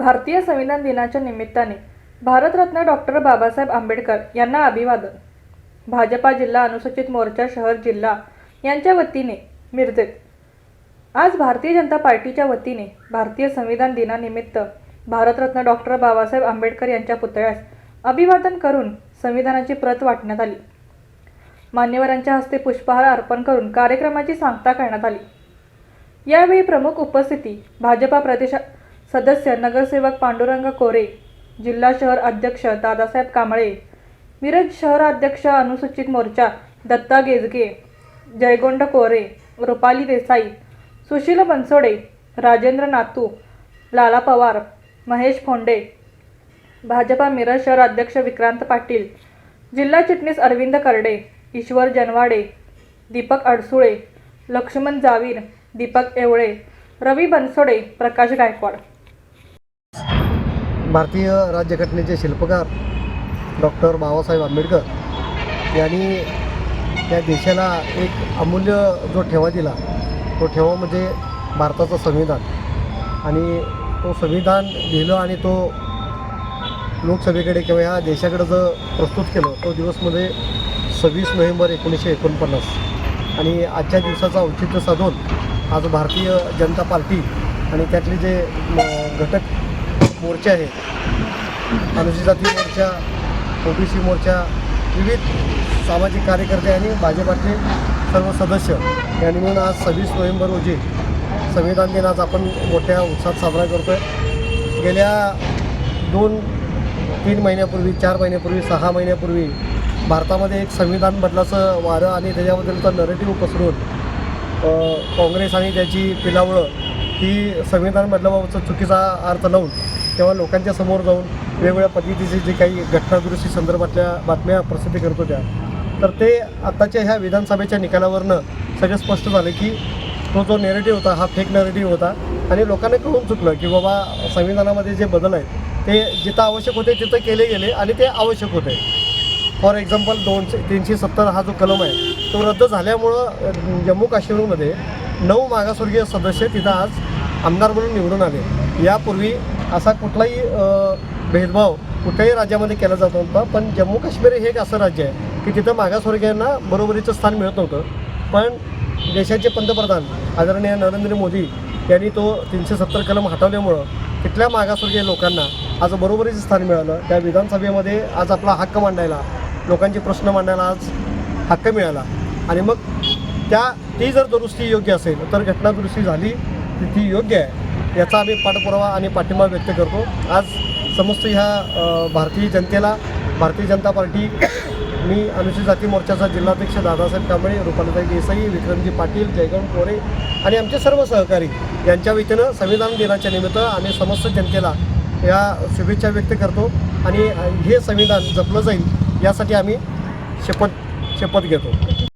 भारतीय संविधान दिनाच्या निमित्ताने भारतरत्न डॉक्टर बाबासाहेब आंबेडकर यांना अभिवादन. भाजपा जिल्हा अनुसूचित मोर्चा शहर जिल्हा यांच्या वतीने मिरजेत. आज भारतीय जनता पार्टीच्या वतीने भारतीय संविधान दिनानिमित्त भारतरत्न डॉक्टर बाबासाहेब आंबेडकर यांच्या पुतळ्यास अभिवादन करून संविधानाची प्रत वाटण्यात आली. मान्यवरांच्या हस्ते पुष्पहार अर्पण करून कार्यक्रमाची सांगता करण्यात आली. यावेळी प्रमुख उपस्थिती भाजपा प्रदेशा सदस्य नगरसेवक पांडुरंग कोरे जिल्हा शहर अध्यक्ष दादासाहेब कांबळे मिरज शहर अध्यक्ष अनुसूचित मोर्चा दत्ता गेजगे जयगोंड कोरे रुपाली देसाई सुशील बनसोडे राजेंद्र नातू लाला पवार महेश फोंडे भाजपा मिरज शहर अध्यक्ष विक्रांत पाटील जिल्हा चिटणीस अरविंद करडे ईश्वर जनवाडे दीपक अडसुळे लक्ष्मण जावीर दीपक एवळे रवी बनसोडे प्रकाश गायकवाड. भारतीय राज्यघटनेचे शिल्पकार डॉक्टर बाबासाहेब आंबेडकर यांनी त्या देशाला एक अमूल्य जो ठेवा दिला तो ठेवा म्हणजे भारताचं संविधान. आणि तो संविधान लिहिलं आणि तो लोकसभेकडे किंवा ह्या देशाकडे जर प्रस्तुत केलं तो दिवस म्हणजे सव्वीस नोव्हेंबर एकोणीसशे एकोणपन्नास. आणि आजच्या दिवसाचा औचित्य साधून आज भारतीय जनता पार्टी आणि त्यातले जे घटक मोर्चे आहेत अनुसूचित जाती मोर्चा ओबीसी मोर्चा विविध सामाजिक कार्यकर्ते आणि भाजपाचे सर्व सदस्य यांनी मिळून आज सव्वीस नोव्हेंबर रोजी संविधान दिन आज आपण मोठ्या उत्साहात साजरा करतो आहे गेल्या दोन तीन महिन्यापूर्वी चार महिन्यापूर्वी सहा महिन्यापूर्वी भारतामध्ये एक संविधान बदलाचं वारं आणि त्याच्याबद्दलचा नरेटिव्ह पसरून काँग्रेस आणि त्याची पिलावळं ही संविधान बदलाबाबतचा चुकीचा अर्थ लावून तेव्हा लोकांच्या समोर जाऊन वेगवेगळ्या पद्धतीचे जे काही घटनादुरुस्ती संदर्भातल्या बातम्या प्रसिद्ध करत होत्या तर ते आत्ताच्या ह्या विधानसभेच्या निकालावरनं सगळं स्पष्ट झालं की तो जो नेरेटिव्ह होता हा फेक नेरेटिव्ह होता आणि लोकांना कळून चुकलं की बाबा संविधानामध्ये जे बदल आहेत ते जिथं आवश्यक होते तिथं केले गेले आणि ते आवश्यक होते. फॉर एक्झाम्पल दोनशे तीनशे सत्तर हा जो कलम आहे तो रद्द झाल्यामुळं जम्मू काश्मीरमध्ये नऊ मागासवर्गीय सदस्य तिथं आज आमदार म्हणून निवडून आले. यापूर्वी असा कुठलाही भेदभाव कुठल्याही राज्यामध्ये केला जात नव्हता. पण जम्मू काश्मीर हे एक असं राज्य आहे की तिथं मागासवर्गीयांना बरोबरीचं स्थान मिळत नव्हतं. पण देशाचे पंतप्रधान आदरणीय नरेंद्र मोदी यांनी तो तीनशे सत्तर कलम हटवल्यामुळं तिथल्या मागासवर्गीय लोकांना आज बरोबरीचं स्थान मिळालं. त्या विधानसभेमध्ये आज आपला हक्क मांडायला लोकांचे प्रश्न मांडायला आज हक्क मिळाला. आणि मग त्या ती जर दुरुस्ती योग्य असेल तर घटना दुरुस्ती झाली ती ती योग्य आहे. याचा आम्ही पाठपुरावा आणि पाठिंबा व्यक्त करतो. आज समस्त ह्या भारतीय जनतेला भारतीय जनता पार्टी मी अनुसूचित जाती मोर्चाचा जिल्हाध्यक्ष दादासाहेब कांबळे रुपालीताई देसाई विक्रमजी पाटील जयगण कोरे आणि आमचे सर्व सहकारी यांच्या वतीनं संविधान दिनाच्या निमित्त आम्ही समस्त जनतेला या शुभेच्छा व्यक्त करतो आणि हे संविधान जपलं जाईल यासाठी आम्ही शपथ शपथ घेतो.